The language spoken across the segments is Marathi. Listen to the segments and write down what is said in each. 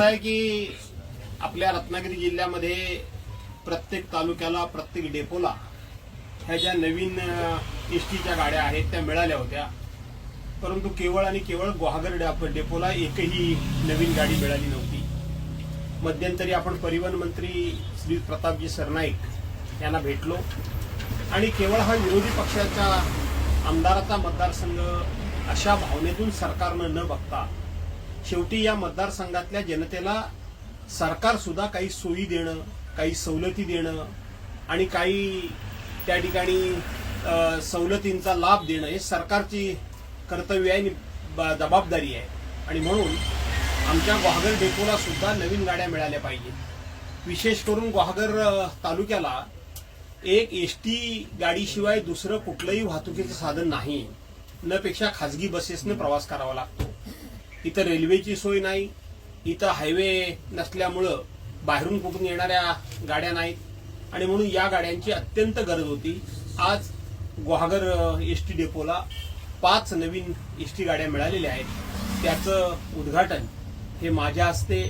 आहे की आपल्या रत्नागिरी जिल्ह्यामध्ये प्रत्येक तालुक्याला प्रत्येक डेपोला ह्या ज्या नवीन एस टीच्या गाड्या आहेत त्या मिळाल्या होत्या. परंतु केवळ आणि केवळ गुहागर डेपोला एकही नवीन गाडी मिळाली नव्हती. मध्यंतरी आपण परिवहन मंत्री श्री प्रतापजी सरनाईक यांना भेटलो. आणि केवळ हा विरोधी पक्षाच्या आमदाराचा मतदारसंघ अशा भावनेतून सरकारनं न बघता शेवटी या मतदारसंघातल्या जनतेला सरकार सुद्धा काही सोयी देणं काही सवलती देणं आणि काही त्या ठिकाणी सवलतींचा लाभ देणं हे सरकारची कर्तव्य आहे आणि ब- जबाबदारी आहे. आणि म्हणून आमच्या गुहागर डेपोला सुद्धा नवीन गाड्या मिळाल्या पाहिजेत. विशेष करून गुहागर तालुक्याला एक एस टी गाडीशिवाय दुसरं कुठलंही वाहतुकीचं साधन नाही. न पेक्षा खाजगी बसेसने प्रवास करावा लागतो. इथं रेल्वेची सोय नाही इथं हायवे नसल्यामुळं बाहेरून कुठून येणाऱ्या गाड्या नाहीत. आणि म्हणून या गाड्यांची अत्यंत गरज होती. आज गुहागर एस टी डेपोला पाच नवीन एस टी गाड्या मिळालेल्या आहेत. त्याचं उद्घाटन हे माझ्या हस्ते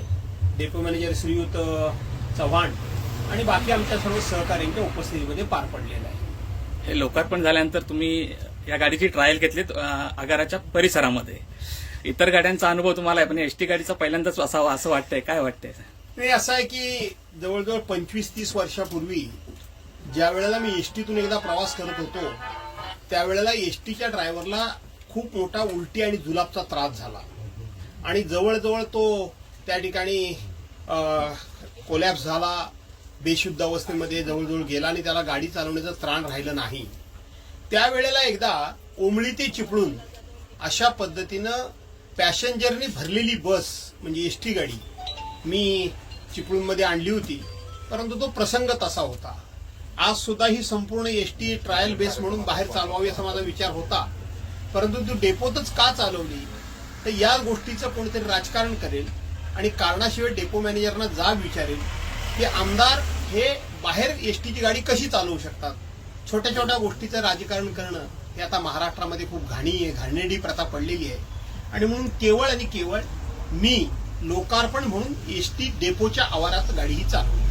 डेपो मॅनेजर श्रीयुत चव्हाण आणि बाकी आमच्या सर्व सहकाऱ्यांच्या उपस्थितीमध्ये पार पडलेलं आहे. हे लोकार्पण झाल्यानंतर तुम्ही या गाडीची ट्रायल घेतलीत आगाराच्या परिसरामध्ये. इतर गाड्यांचा अनुभव तुम्हाला आहे पण एसटी गाडीचा पहिल्यांदाच असावा असं वाटतंय. काय वाटतंय? नाही असं आहे की जवळजवळ पंचवीस तीस वर्षापूर्वी ज्या वेळेला मी एसटीतून एकदा प्रवास करत होतो त्यावेळेला एसटीच्या ड्रायव्हरला खूप मोठा उलटी आणि जुलाबचा त्रास झाला. आणि जवळजवळ तो त्या ठिकाणी कोलॅप्स झाला बेशुद्ध अवस्थेमध्ये जवळजवळ गेला आणि त्याला गाडी चालवण्याचं त्राण राहिलं नाही. त्यावेळेला एकदा ओमळी ते चिपळून अशा पद्धतीनं पॅसेंजरने भरलेली बस म्हणजे एस टी गाडी मी चिपळूणमध्ये आणली होती. परंतु तो प्रसंग तसा होता. आज सुद्धा ही संपूर्ण एस टी ट्रायल बेस म्हणून बाहेर चालवावी असा माझा विचार होता. परंतु ती डेपोतच का चालवली? तर या गोष्टीचं कोणीतरी राजकारण करेल आणि कारणाशिवाय डेपो मॅनेजरना जाब विचारेल की आमदार हे बाहेर एस टीची गाडी कशी चालवू शकतात? छोट्या छोट्या गोष्टीचं राजकारण करणं हे आता महाराष्ट्रामध्ये खूप घाणी आहे घाणेडी प्रथा पडलेली आहे. आणि म्हणून केवळ आणि केवळ मी लोकार्पण म्हणून एस टी डेपोच्या आवारात गाडी ही चालवली